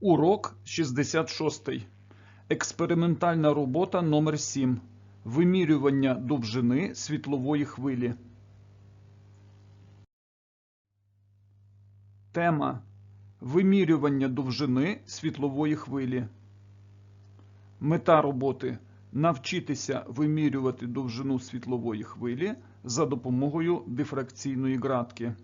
Урок 66. Експериментальна робота номер 7. Вимірювання довжини світлової хвилі. Тема Вимірювання довжини світлової хвилі. Мета роботи навчитися вимірювати довжину світлової хвилі за допомогою дифракційної ґратки.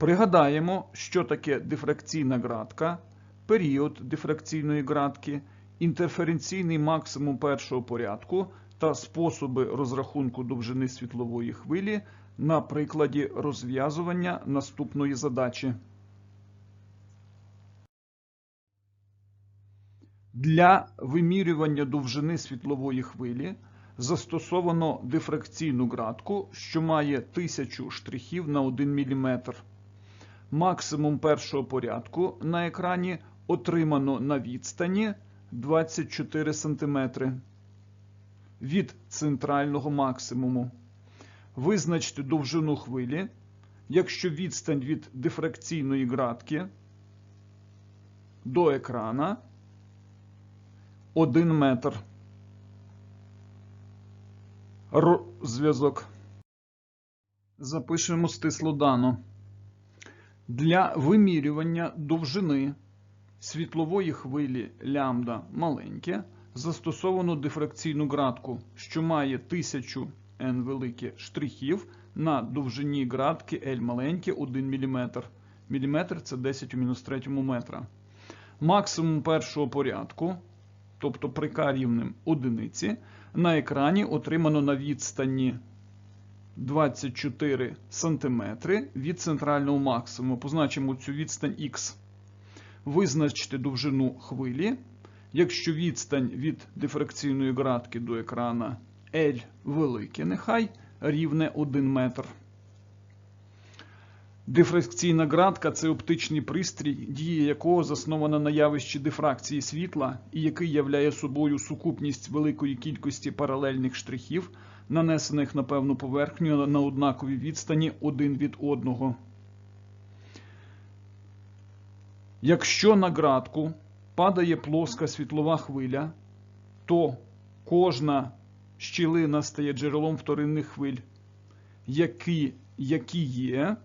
Пригадаємо, що таке дифракційна ґратка, період дифракційної ґратки, інтерференційний максимум першого порядку та способи розрахунку довжини світлової хвилі на прикладі розв'язування наступної задачі. Для вимірювання довжини світлової хвилі застосовано дифракційну ґратку, що має 1000 штрихів на 1 мм. Максимум першого порядку на екрані отримано на відстані 24 см від центрального максимуму. Визначте довжину хвилі, якщо відстань від дифракційної ґратки до екрана 1 метр. Розв'язок. Запишемо стисло дано. Для вимірювання довжини світлової хвилі лямбда маленьке застосовано дифракційну ґратку, що має 1000 n велике штрихів на довжині ґратки L маленьке 1 мм. Міліметр це 10 у мінус 3 метра. Максимум першого порядку, тобто при К рівним одиниці, на екрані отримано на відстані 24 см від центрального максимуму. Позначимо цю відстань Х. Визначте довжину хвилі. Якщо відстань від дифракційної ґратки до екрана L велике, нехай рівне 1 метр. Дифракційна ґратка це оптичний пристрій, дія якого заснована на явищі дифракції світла, і який являє собою сукупність великої кількості паралельних штрихів, нанесених на певну поверхню на однаковій відстані один від одного. Якщо на ґратку падає плоска світлова хвиля, то кожна щілина стає джерелом вторинних хвиль, які, які є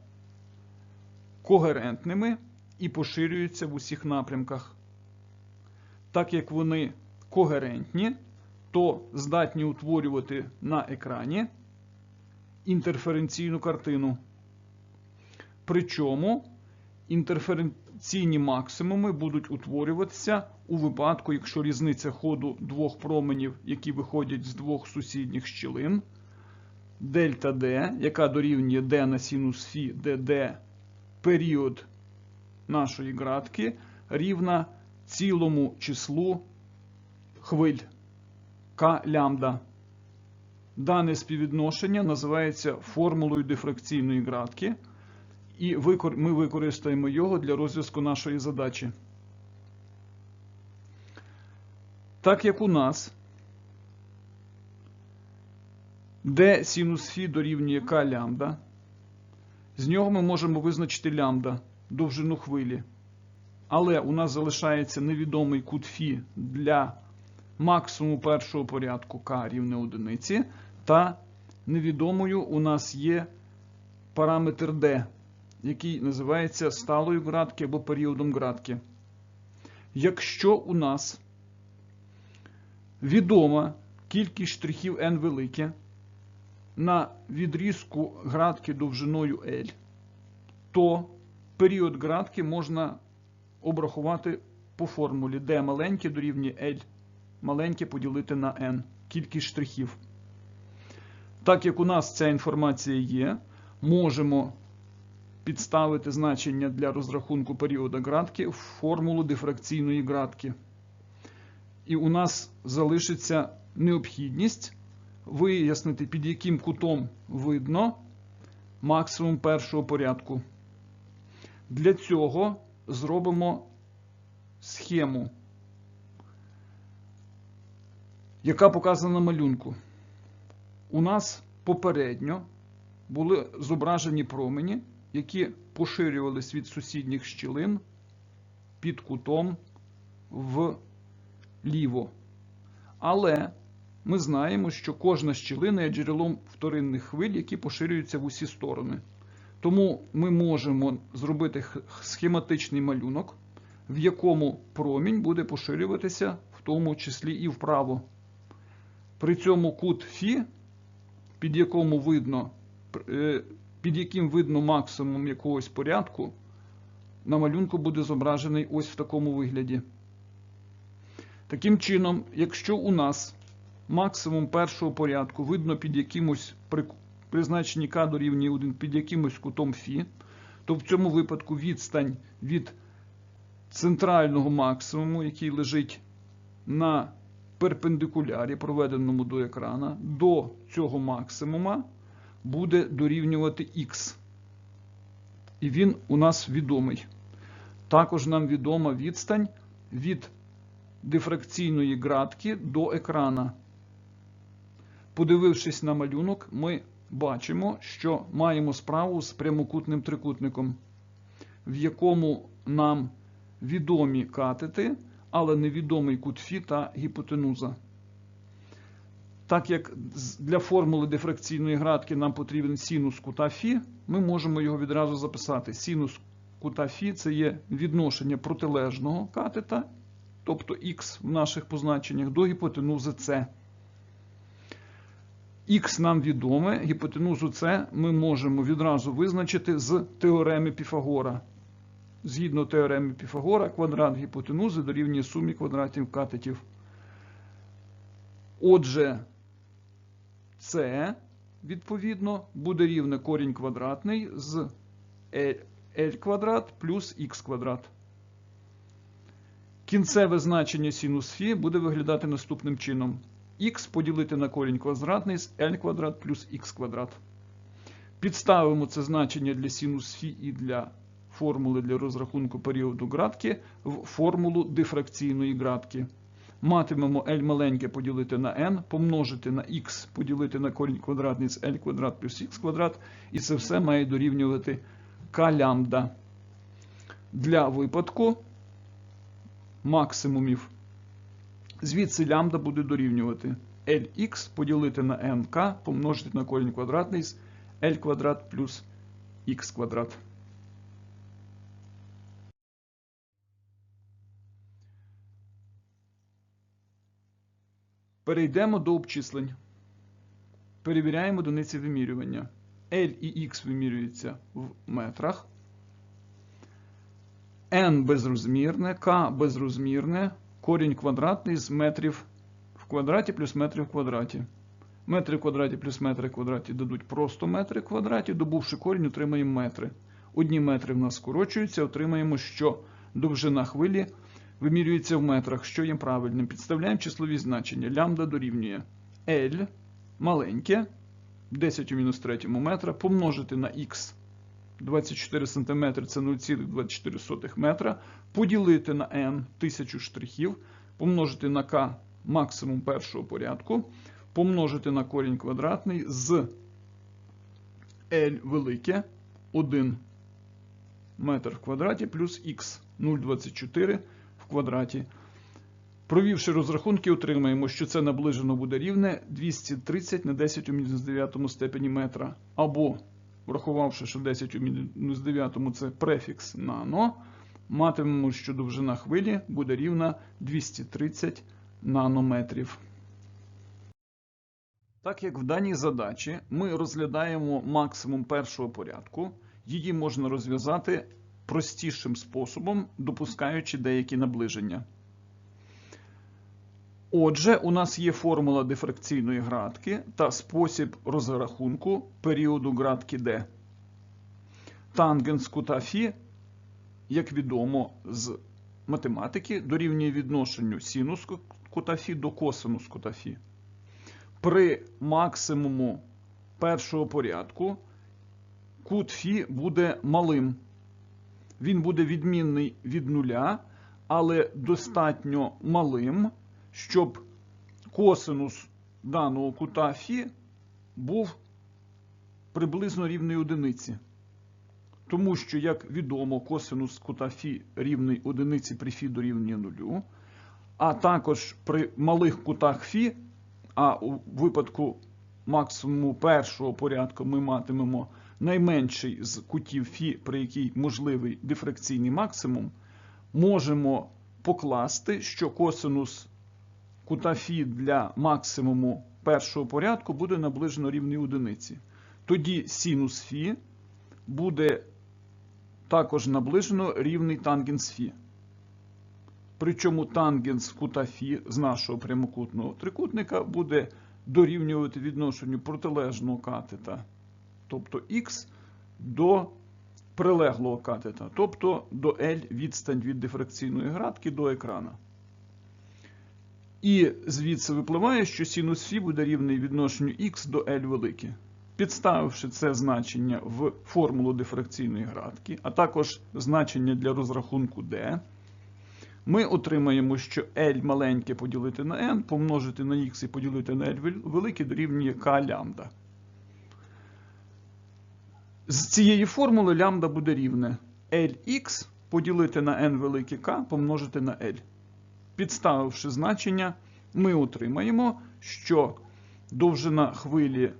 когерентними і поширюються в усіх напрямках. Так як вони когерентні, то здатні утворювати на екрані інтерференційну картину. Причому інтерференційні максимуми будуть утворюватися у випадку, якщо різниця ходу двох променів, які виходять з двох сусідніх щілин, дельта D, яка дорівнює d на синус фі, де період нашої ґратки, рівна цілому числу хвиль К лямбда. Дане співвідношення називається формулою дифракційної ґратки, і ми використаємо його для розв'язку нашої задачі. Так як у нас d синус фі дорівнює К лямбда, з нього ми можемо визначити лямбда, довжину хвилі. Але у нас залишається невідомий кут Фі для максимуму першого порядку К рівне одиниці, та невідомою у нас є параметр D, який називається сталою ґратки або періодом ґратки. Якщо у нас відома кількість штрихів n велике на відрізку ґратки довжиною L, то період ґратки можна обрахувати по формулі D маленьке дорівнює L маленьке поділити на n, кількість штрихів. Так як у нас ця інформація є, можемо підставити значення для розрахунку періоду ґратки в формулу дифракційної ґратки. І у нас залишиться необхідність вияснити, під яким кутом видно максимум першого порядку. Для цього зробимо схему, яка показана на малюнку. У нас попередньо були зображені промені, які поширювались від сусідніх щілин під кутом вліво. Але ми знаємо, що кожна щілина є джерелом вторинних хвиль, які поширюються в усі сторони. Тому ми можемо зробити схематичний малюнок, в якому промінь буде поширюватися в тому числі і вправо. При цьому кут Фі, під якому видно, е, під яким видно максимум якогось порядку, на малюнку буде зображений ось в такому вигляді. Таким чином, якщо у нас максимум першого порядку видно під якимось при, при значенні k 1 під якимось кутом Фі, то в цьому випадку відстань від центрального максимуму, який лежить на перпендикулярі, проведеному до екрана, до цього максимума буде дорівнювати х. І він у нас відомий. Також нам відома відстань від дифракційної ґратки до екрана. Подивившись на малюнок, ми бачимо, що маємо справу з прямокутним трикутником, в якому нам відомі катети, але невідомий кут Фі та гіпотенуза. Так як для формули дифракційної градки нам потрібен синус кута Фі, ми можемо його відразу записати. Синус кута Фі це є відношення протилежного катета, тобто х в наших позначеннях, до гіпотенузи С. Х нам відоме, гіпотенузу С ми можемо відразу визначити з теореми Піфагора. Згідно теореми Піфагора, квадрат гіпотенузи дорівнює сумі квадратів катетів. Отже, С, відповідно, буде рівне корінь квадратний з L квадрат плюс х квадрат. Кінцеве значення синус Фі буде виглядати наступним чином. х поділити на корінь квадратний з L квадрат плюс х квадрат. Підставимо це значення для синус Фі і для формули для розрахунку періоду градки в формулу дифракційної градки. Матимемо L маленьке поділити на n, помножити на x, поділити на корінь квадратний з L квадрат плюс х квадрат, і це все має дорівнювати k лямбда. Для випадку максимумів. Звідси лямбда буде дорівнювати Lx поділити на nk, помножити на корінь квадратний з L квадрат плюс х квадрат. Перейдемо до обчислень. Перевіряємо одиниці вимірювання. L і X вимірюються в метрах. N безрозмірне, K безрозмірне, корінь квадратний з метрів в квадраті плюс метри в квадраті. Метри в квадраті плюс метри в квадраті дадуть просто метри в квадраті, добувши корінь, отримаємо метри. Одні метри в нас скорочуються, отримаємо, що довжина хвилі вимірюється в метрах, що є правильним. Підставляємо числові значення. Лямбда дорівнює L маленьке, 10 у мінус 3 метра, помножити на х 24 см це 0,24 метра, поділити на n 1000 штрихів, помножити на k максимум першого порядку, помножити на корінь квадратний з L велике 1 метр в квадраті плюс х 0,24 квадраті. Провівши розрахунки, отримаємо, що це наближено буде рівне 230 на 10 у мінус 9 степені метра. Або, врахувавши, що 10 у мінус 9 це префікс нано, матимемо, що довжина хвилі буде рівна 230 нанометрів. Так як в даній задачі ми розглядаємо максимум першого порядку, її можна розв'язати простішим способом, допускаючи деякі наближення. Отже, у нас є формула дифракційної градки та спосіб розрахунку періоду градки D. Тангенс кута Фі, як відомо з математики, дорівнює відношенню синус кута Фі до косинус кута Фі. При максимуму першого порядку кут Фі буде малим. Він буде відмінний від нуля, але достатньо малим, щоб косинус даного кута Фі був приблизно рівний одиниці. Тому що, як відомо, косинус кута Фі рівний одиниці при Фі дорівнює нулю, а також при малих кутах Фі, а у випадку максимуму першого порядку ми матимемо найменший з кутів Фі, при якій можливий дифракційний максимум, можемо покласти, що косинус кута Фі для максимуму першого порядку буде наближено рівній одиниці. Тоді синус Фі буде також наближено рівний тангенс Фі. Причому тангенс кута Фі з нашого прямокутного трикутника буде дорівнювати відношенню протилежного катета, тобто х, до прилеглого катета, тобто до L відстань від дифракційної градки до екрана. І звідси випливає, що синус Фі буде рівний відношенню х до L велике. Підставивши це значення в формулу дифракційної градки, а також значення для розрахунку d, ми отримаємо, що L маленьке поділити на n, помножити на x і поділити на L велике дорівнює k лямбда. З цієї формули лямбда буде рівне Lx поділити на n велике k помножити на L. Підставивши значення, ми отримаємо, що довжина хвилі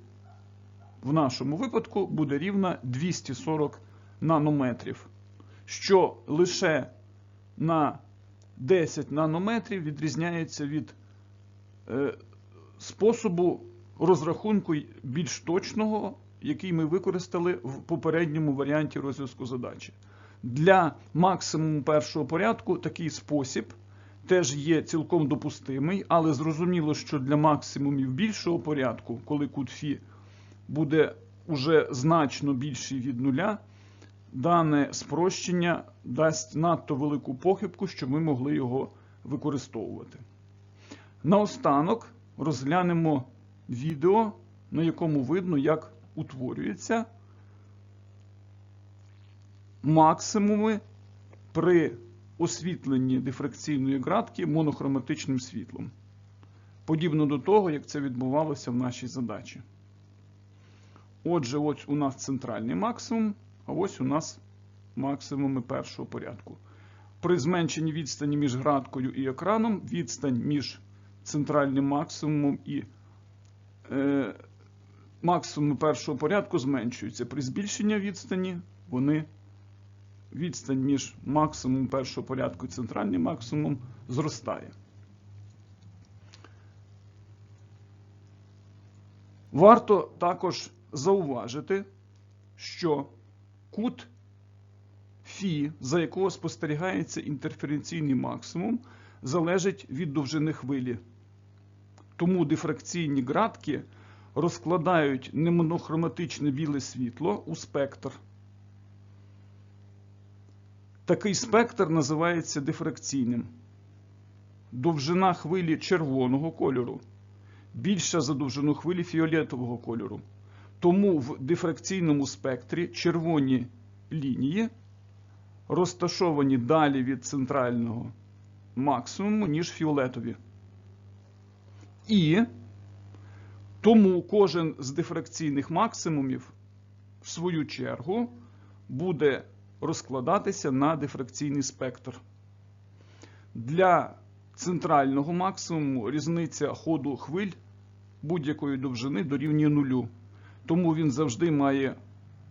в нашому випадку буде рівна 240 нанометрів, що лише на 10 нанометрів відрізняється від е, способу розрахунку більш точного, який ми використали в попередньому варіанті розв'язку задачі. Для максимуму першого порядку такий спосіб теж є цілком допустимий, але зрозуміло, що для максимумів більшого порядку, коли кут Фі буде уже значно більший від нуля, дане спрощення дасть надто велику похибку, щоб ми могли його використовувати. Наостанок розглянемо відео, на якому видно, як утворюються максимуми при освітленні дифракційної градки монохроматичним світлом. Подібно до того, як це відбувалося в нашій задачі. Отже, ось у нас центральний максимум, а ось у нас максимуми першого порядку. При зменшенні відстані між градкою і екраном відстань між центральним максимумом і е, максимумом першого порядку зменшується. При збільшенні відстані вони відстань між максимумом першого порядку і центральним максимумом зростає. Варто також зауважити, що кут Фі, за якого спостерігається інтерференційний максимум, залежить від довжини хвилі. Тому дифракційні градки розкладають немонохроматичне біле світло у спектр. Такий спектр називається дифракційним. Довжина хвилі червоного кольору більша за довжину хвилі фіолетового кольору. Тому в дифракційному спектрі червоні лінії розташовані далі від центрального максимуму, ніж фіолетові. І тому кожен з дифракційних максимумів, в свою чергу, буде розкладатися на дифракційний спектр. Для центрального максимуму різниця ходу хвиль будь-якої довжини дорівнює нулю. Тому він завжди має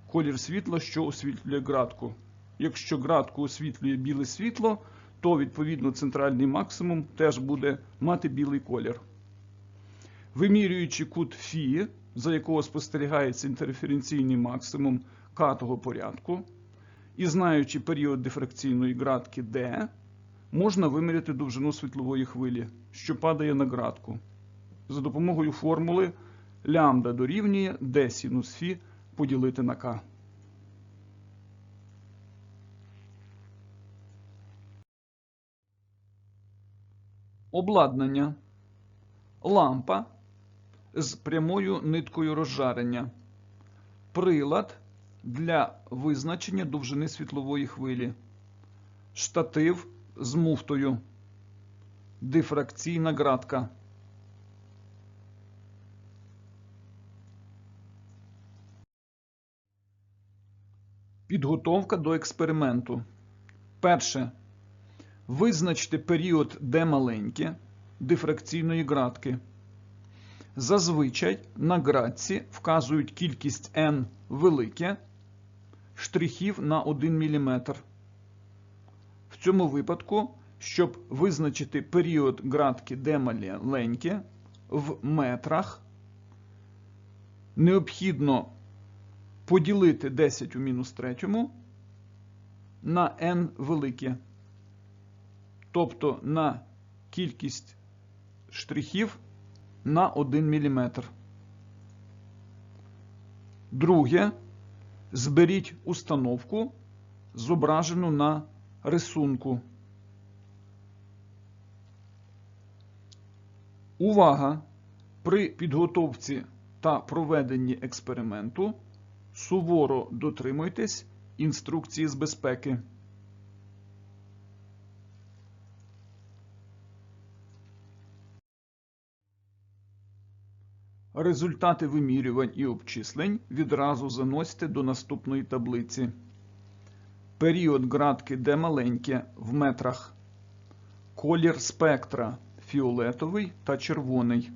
колір світла, що освітлює градку. Якщо градку освітлює біле світло, то відповідно центральний максимум теж буде мати білий колір. Вимірюючи кут Фі, за якого спостерігається інтерференційний максимум катого порядку, і знаючи період дифракційної градки D, можна виміряти довжину світлової хвилі, що падає на градку. За допомогою формули лямбда дорівнює d синус Фі поділити на К. Обладнання. Лампа з прямою ниткою розжарення. Прилад для визначення довжини світлової хвилі. Штатив з муфтою. Дифракційна градка. Підготовка до експерименту. Перше. Визначте період D маленьке дифракційної градки. Зазвичай на градці вказують кількість n велике штрихів на 1 мм. В цьому випадку, щоб визначити період градки D маленьке в метрах, необхідно поділити 10 у мінус третьому на n велике, тобто на кількість штрихів на 1 мм. Друге, зберіть установку, зображену на рисунку. Увага! При підготовці та проведенні експерименту суворо дотримуйтесь інструкції з безпеки. Результати вимірювань і обчислень відразу заносьте до наступної таблиці. Період градки D маленьке в метрах. Колір спектра фіолетовий та червоний.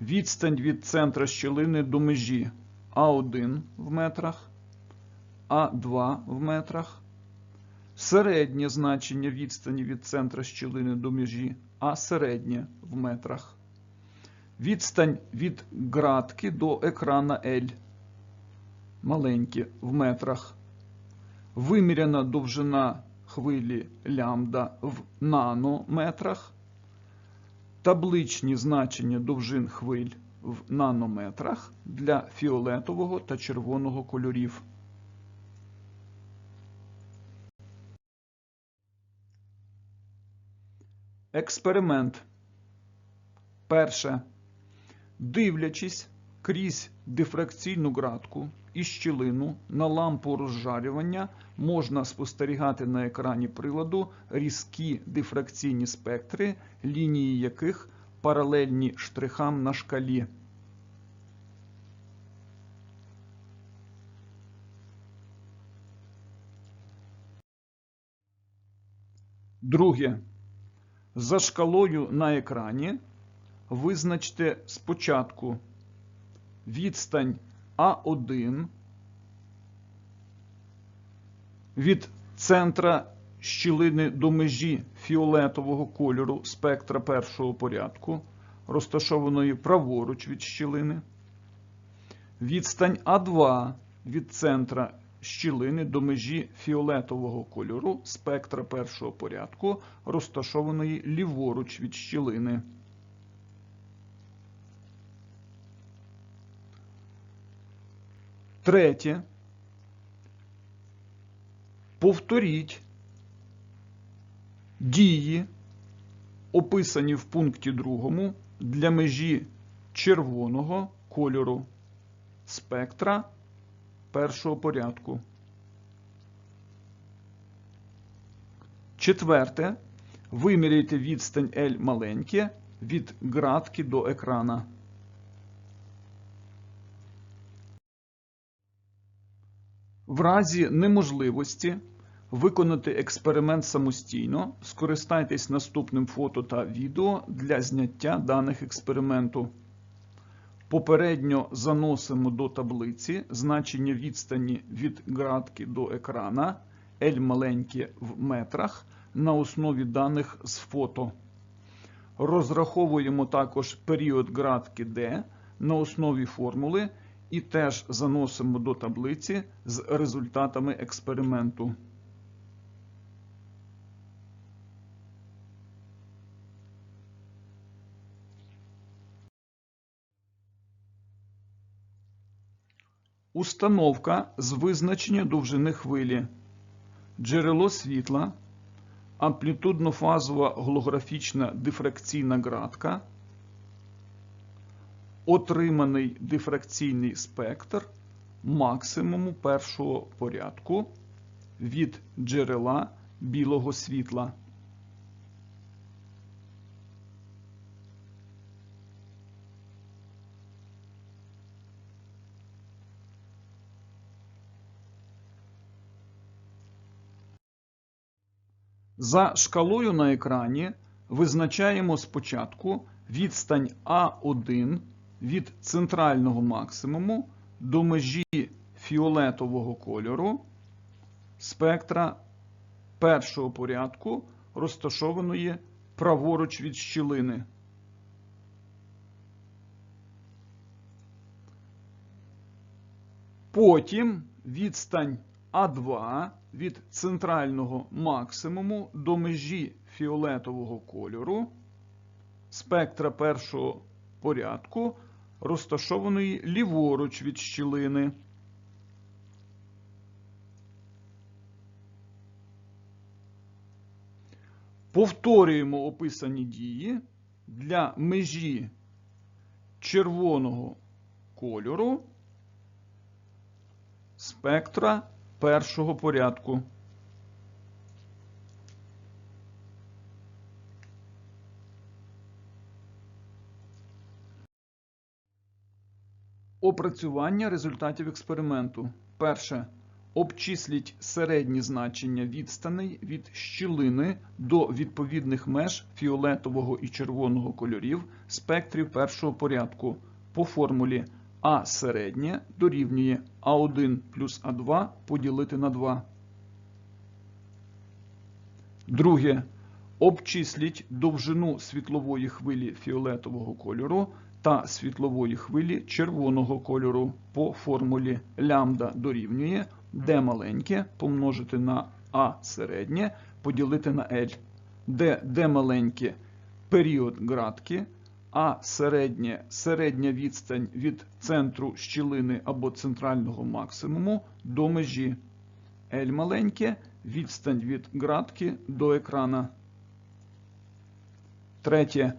Відстань від центра щілини до межі А1 в метрах, А2 в метрах. Середнє значення відстані від центра щілини до межі А середнє в метрах. Відстань від градки до екрана L. Маленькі в метрах. Виміряна довжина хвилі лямбда в нанометрах. Табличні значення довжин хвиль в нанометрах для фіолетового та червоного кольорів. Експеримент. Перше. Дивлячись крізь дифракційну градку і щілину на лампу розжарювання, можна спостерігати на екрані приладу різкі дифракційні спектри, лінії яких паралельні штрихам на шкалі. Друге. За шкалою на екрані визначте спочатку відстань А1 від центра щілини до межі фіолетового кольору спектра першого порядку, розташованої праворуч від щілини. Відстань А2 від центра щілини до межі фіолетового кольору спектра першого порядку, розташованої ліворуч від щілини. Третє. Повторіть дії, описані в пункті другому для межі червоного кольору спектра першого порядку. Четверте. Виміряйте відстань L маленьке від градки до екрана. В разі неможливості виконати експеримент самостійно, скористайтесь наступним фото та відео для зняття даних експерименту. Попередньо заносимо до таблиці значення відстані від градки до екрана L маленьке в метрах на основі даних з фото. Розраховуємо також період градки D на основі формули і теж заносимо до таблиці з результатами експерименту. Установка з визначення довжини хвилі. Джерело світла, амплітудно-фазова голографічна дифракційна градка, отриманий дифракційний спектр максимуму першого порядку від джерела білого світла. За шкалою на екрані визначаємо спочатку відстань А1 від центрального максимуму до межі фіолетового кольору спектра першого порядку, розташованої праворуч від щілини. Потім відстань А2 від центрального максимуму до межі фіолетового кольору спектра першого порядку, розташованої ліворуч від щілини. Повторюємо описані дії для межі червоного кольору спектра першого порядку. Опрацювання результатів експерименту. Перше. Обчисліть середні значення відстаней від щілини до відповідних меж фіолетового і червоного кольорів спектрів першого порядку по формулі А середнє дорівнює А1 плюс А2 поділити на 2. Друге. Обчисліть довжину світлової хвилі фіолетового кольору та світлової хвилі червоного кольору по формулі лямбда дорівнює d маленьке помножити на А середнє поділити на L, де d маленьке період градки, А середнє середня відстань від центру щілини або центрального максимуму до межі. L маленьке відстань від градки до екрана. Третє.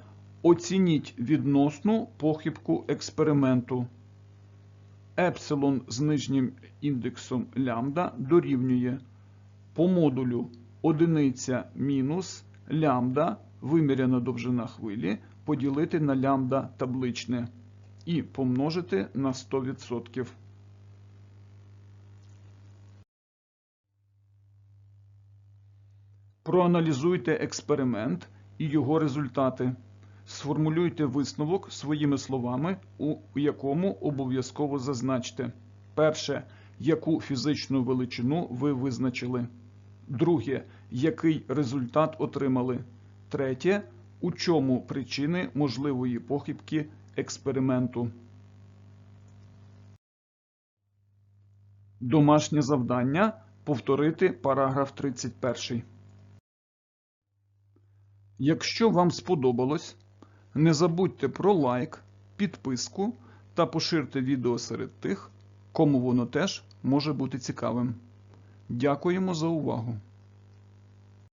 Оцініть відносну похибку експерименту. Епсилон з нижнім індексом лямбда дорівнює по модулю одиниця мінус лямбда, виміряна довжина хвилі, поділити на лямбда табличне і помножити на 100%. Проаналізуйте експеримент і його результати. Сформулюйте висновок своїми словами, у якому обов'язково зазначте. Перше. Яку фізичну величину ви визначили. Друге. Який результат отримали. Третє. У чому причини можливої похибки експерименту. Домашнє завдання повторити параграф 31. Якщо вам сподобалось, не забудьте про лайк, підписку та поширте відео серед тих, кому воно теж може бути цікавим. Дякуємо за увагу!